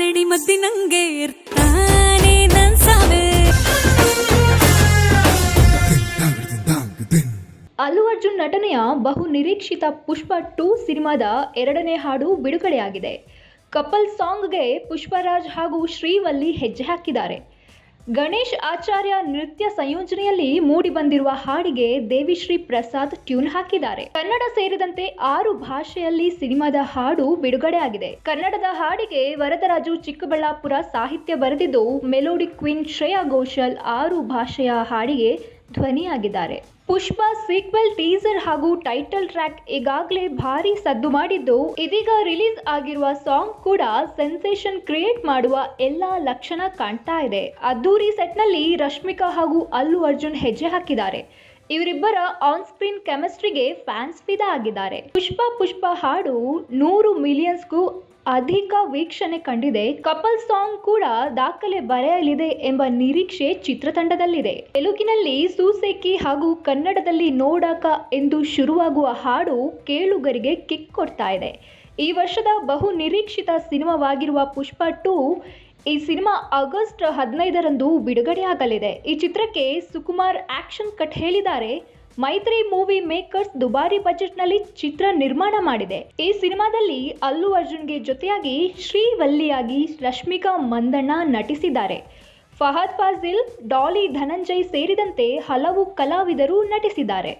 ನಂಗೆ ಇರ್ತಾನೆ ನನ್ ಸಾವೆ ಅಲ್ಲು ಅರ್ಜುನ್ ನಟನೆಯ ಬಹು ನಿರೀಕ್ಷಿತ ಪುಷ್ಪ ಟೂ ಸಿನಿಮಾದ ಎರಡನೇ ಹಾಡು ಬಿಡುಗಡೆಯಾಗಿದೆ. ಕಪಲ್ ಸಾಂಗ್ಗೆ ಪುಷ್ಪರಾಜ್ ಹಾಗೂ ಶ್ರೀವಲ್ಲಿ ಹೆಜ್ಜೆ ಹಾಕಿದ್ದಾರೆ. ಗಣೇಶ್ ಆಚಾರ್ಯ ನೃತ್ಯ ಸಂಯೋಜನೆಯಲ್ಲಿ ಮೂಡಿಬಂದಿರುವ ಹಾಡಿಗೆ ದೇವಿಶ್ರೀ ಪ್ರಸಾದ್ ಟ್ಯೂನ್ ಹಾಕಿದ್ದಾರೆ. ಕನ್ನಡ ಸೇರಿದಂತೆ ಆರು ಭಾಷೆಯಲ್ಲಿ ಸಿನಿಮಾದ ಹಾಡು ಬಿಡುಗಡೆಯಾಗಿದೆ ಕನ್ನಡದ ಹಾಡಿಗೆ ವರದರಾಜು ಚಿಕ್ಕಬಳ್ಳಾಪುರ ಸಾಹಿತ್ಯ ಬರೆದಿದ್ದು, ಮೆಲೋಡಿ ಕ್ವೀನ್ ಶ್ರೇಯಾ ಘೋಷಲ್ ಆರು ಭಾಷೆಯ ಹಾಡಿಗೆ ಧ್ವನಿಯಾಗಿದ್ದಾರೆ. ಪುಷ್ಪ ಸೀಕ್ವೆಲ್, ಟೀಸರ್ ಹಾಗೂ ಟೈಟಲ್ ಟ್ರ್ಯಾಕ್ ಈಗಾಗಲೇ ಭಾರಿ ಸದ್ದು ಮಾಡಿದ್ದು, ಇದೀಗ ರಿಲೀಸ್ ಆಗಿರುವ ಸಾಂಗ್ ಕೂಡ ಸೆನ್ಸೇಷನ್ ಕ್ರಿಯೇಟ್ ಮಾಡುವ ಎಲ್ಲಾ ಲಕ್ಷಣ ಕಾಣ್ತಾ ಇದೆ. ಅದ್ದೂರಿ ಸೆಟ್ನಲ್ಲಿ ರಶ್ಮಿಕಾ ಹಾಗೂ ಅಲ್ಲು ಅರ್ಜುನ್ ಹೆಜ್ಜೆ ಹಾಕಿದ್ದಾರೆ. ಇವರಿಬ್ಬರ ಆನ್ ಸ್ಕ್ರೀನ್ ಕೆಮಿಸ್ಟ್ರಿಗೆ ಫ್ಯಾನ್ಸ್ ಫಿದಾ ಆಗಿದ್ದಾರೆ. ಪುಷ್ಪ ಪುಷ್ಪ ಹಾಡು ನೂರು ಮಿಲಿಯನ್ಸ್ಗೂ ಅಧಿಕ ವೀಕ್ಷಣೆ ಕಂಡಿದೆ. ಕಪಲ್ ಸಾಂಗ್ ಕೂಡ ದಾಖಲೆ ಬರೆಯಲಿದೆ ಎಂಬ ನಿರೀಕ್ಷೆ ಚಿತ್ರತಂಡದಲ್ಲಿದೆ. ತೆಲುಗಿನಲ್ಲಿ ಸೂಸೇಕಿ ಹಾಗೂ ಕನ್ನಡದಲ್ಲಿ ನೋಡಾಕ ಎಂದು ಶುರುವಾಗುವ ಹಾಡು ಕೇಳುಗರಿಗೆ ಕಿಕ್ ಕೊಡ್ತಾ ಇದೆ. ಈ ವರ್ಷದ ಬಹು ನಿರೀಕ್ಷಿತ ಸಿನಿಮಾವಾಗಿರುವ ಪುಷ್ಪ ಟೂ ಈ ಸಿನಿಮಾ ಆಗಸ್ಟ್ ಹದಿನೈದರಂದು ಬಿಡುಗಡೆಯಾಗಲಿದೆ ಈ ಚಿತ್ರಕ್ಕೆ ಸುಕುಮಾರ್ ಆಕ್ಷನ್ ಕಟ್ ಹೇಳಿದ್ದಾರೆ. ಮೈತ್ರಿ ಮೂವಿ ಮೇಕರ್ಸ್ ದುಬಾರಿ ಬಜೆಟ್ನಲ್ಲಿ ಚಿತ್ರ ನಿರ್ಮಾಣ ಮಾಡಿದೆ. ಈ ಸಿನಿಮಾದಲ್ಲಿ ಅಲ್ಲು ಅರ್ಜುನ್ಗೆ ಜೊತೆಯಾಗಿ ಶ್ರೀವಲ್ಲಿಯಾಗಿ ರಶ್ಮಿಕಾ ಮಂದಣ್ಣ ನಟಿಸಿದ್ದಾರೆ. ಫಹದ್ ಫಾಜಿಲ್, ಡಾಲಿ ಧನಂಜಯ್ ಸೇರಿದಂತೆ ಹಲವು ಕಲಾವಿದರು ನಟಿಸಿದ್ದಾರೆ.